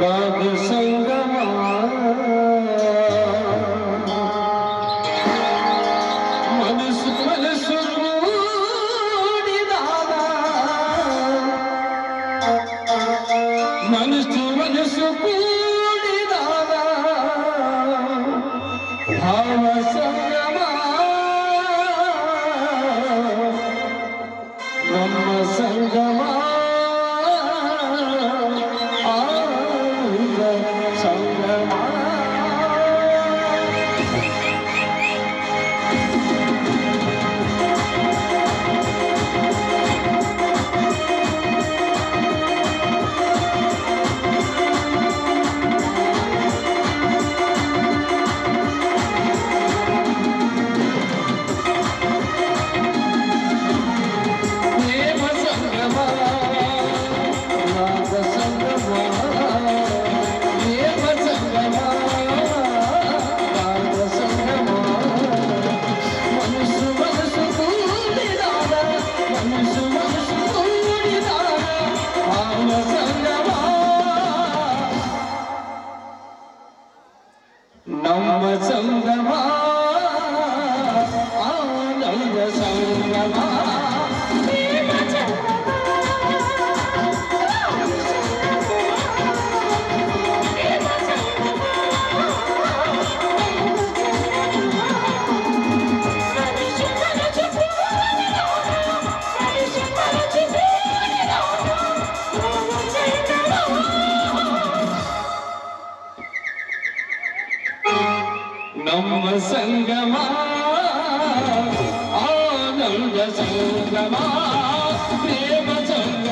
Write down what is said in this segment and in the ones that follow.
राग संगमा मनस मनस दादा मनस मनस दादा भाव ನಮ್ಮ ಸಂಗಮ బ్రహ్మ సంగమా ఆనంద సంగమా ప్రేమ సంగమా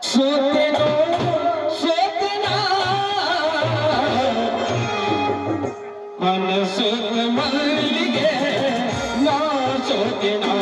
Sous-te-no, sous-te-no Sous-te-no, sous te